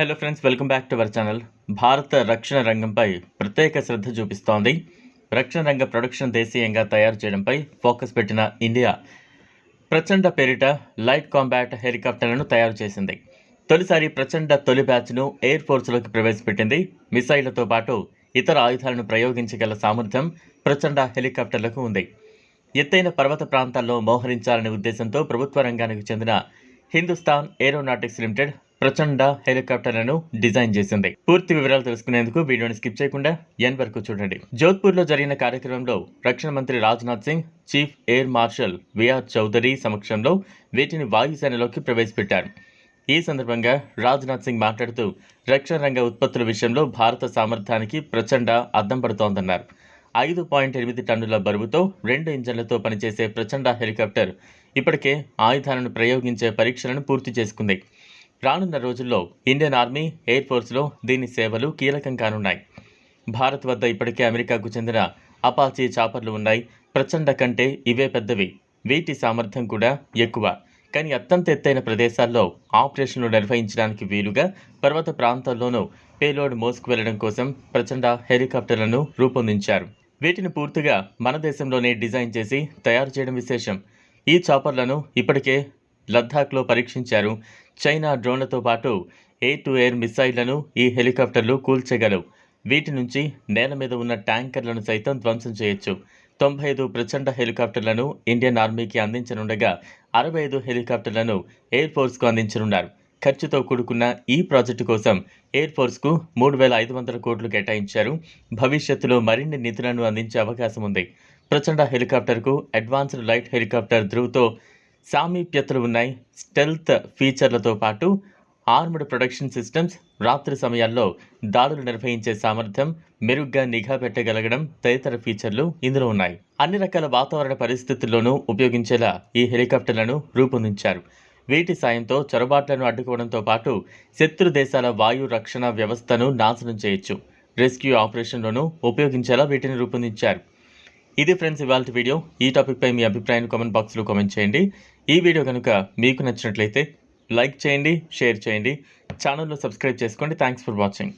Hello friends welcome back to our channel భారత రక్షణ రంగంపై ప్రత్యేక శ్రద్ధ చూపిస్తోంది. రక్షణ రంగ ప్రొడక్షన్ దేశీయంగా తయారు చేయడంపై ఫోకస్ పెట్టిన ఇండియా ప్రచండ పేరిట లైట్ కాంబాట్ హెలికాప్టర్లను తయారు చేసింది. తొలిసారి ప్రచండ తొలి బ్యాచ్ను ఎయిర్ ఫోర్స్లోకి ప్రవేశపెట్టింది. మిసైళ్ళతో పాటు ఇతర ఆయుధాలను ప్రయోగించగల సామర్థ్యం ప్రచండ హెలికాప్టర్లకు ఉంది. ఎత్తైన పర్వత ప్రాంతాల్లో మోహరించాలనే ఉద్దేశంతో ప్రభుత్వ రంగానికి చెందిన హిందుస్థాన్ ఏరోనాటిక్స్ లిమిటెడ్ ప్రచండ హెలికాప్టర్లను డిజైన్ చేసింది. పూర్తి వివరాలు తెలుసుకునేందుకు వీడియోని స్కిప్ చేయకుండా ఎన్ వరకు చూడండి. జోధ్పూర్లో జరిగిన కార్యక్రమంలో రక్షణ మంత్రి Rajnath Singh chief air marshal VR Chaudhari సమక్షంలో వీటిని వాయుసేనలోకి ప్రవేశపెట్టారు. ఈ సందర్భంగా రాజ్నాథ్ సింగ్ మాట్లాడుతూ రక్షణ రంగ ఉత్పత్తుల విషయంలో భారత సామర్థ్యానికి ప్రచండ అద్దం పడుతోందన్నారు. ఐదు పాయింట్ ఎనిమిది టన్నుల బరువుతో రెండు ఇంజన్లతో పనిచేసే ప్రచండ హెలికాప్టర్ ఇప్పటికే ఆయుధాలను ప్రయోగించే పరీక్షలను పూర్తి చేసుకుంది. రానున్న రోజుల్లో ఇండియన్ ఆర్మీ ఎయిర్ ఫోర్స్లో దీని సేవలు కీలకం కానున్నాయి భారత్ వద్ద ఇప్పటికే అమెరికాకు చెందిన అపాచీ చాపర్లు ఉన్నాయి. ప్రచండ కంటే ఇవే పెద్దవి. వీటి సామర్థ్యం కూడా ఎక్కువ. కానీ అత్యంత ఎత్తైన ప్రదేశాల్లో ఆపరేషన్లు నిర్వహించడానికి వీలుగా పర్వత ప్రాంతాల్లోనూ పేలోడ్ మోసుకు వెళ్ళడం కోసం ప్రచండ హెలికాప్టర్లను రూపొందించారు. వీటిని పూర్తిగా మన దేశంలోనే డిజైన్ చేసి తయారు చేయడం విశేషం. ఈ చాపర్లను ఇప్పటికే లద్దాఖ్లో పరీక్షించారు. చైనా డ్రోన్లతో పాటు ఎయిర్ టు ఎయిర్ మిసైళ్ళను ఈ హెలికాప్టర్లు కూల్చగలవు. వీటి నుంచి నేల మీద ఉన్న ట్యాంకర్లను సైతం ధ్వంసం చేయొచ్చు. తొంభై ఐదు ప్రచండ హెలికాప్టర్లను ఇండియన్ ఆర్మీకి అందించనుండగా అరవై ఐదు హెలికాప్టర్లను ఎయిర్ ఫోర్స్కు అందించనున్నారు. ఖర్చుతో కూడుకున్న ఈ ప్రాజెక్టు కోసం ఎయిర్ ఫోర్స్కు మూడు వేల ఐదు వందల కోట్లు కేటాయించారు. భవిష్యత్తులో మరిన్ని నిధులను అందించే అవకాశం ఉంది ప్రచండ హెలికాప్టర్కు అడ్వాన్స్డ్ లైట్ హెలికాప్టర్ ధ్రువ్తో సామీప్యతలు ఉన్నాయి. స్టెల్త్ ఫీచర్లతో పాటు ఆర్మ్డ్ ప్రొడక్షన్ సిస్టమ్స్ రాత్రి సమయాల్లో దాడులు నిర్వహించే సామర్థ్యం మెరుగ్గా నిఘా పెట్టగలగడం తదితర ఫీచర్లు ఇందులో ఉన్నాయి. అన్ని రకాల వాతావరణ పరిస్థితుల్లోనూ ఉపయోగించేలా ఈ హెలికాప్టర్లను రూపొందించారు. వీటి సాయంతో చొరబాట్లను అడ్డుకోవడంతో పాటు శత్రు దేశాల వాయు రక్షణ వ్యవస్థను నాశనం చేయొచ్చు. రెస్క్యూ ఆపరేషన్లోనూ ఉపయోగించేలా వీటిని రూపొందించారు. ఇది ఫ్రెండ్స్ ఇవాళ వీడియో. ఈ టాపిక్పై మీ అభిప్రాయాన్ని కామెంట్ బాక్స్లో కామెంట్ చేయండి. ఈ వీడియో కనుక మీకు నచ్చినట్లయితే లైక్ చేయండి షేర్ చేయండి. ఛానల్లో సబ్స్క్రైబ్ చేసుకోండి. Thanks for watching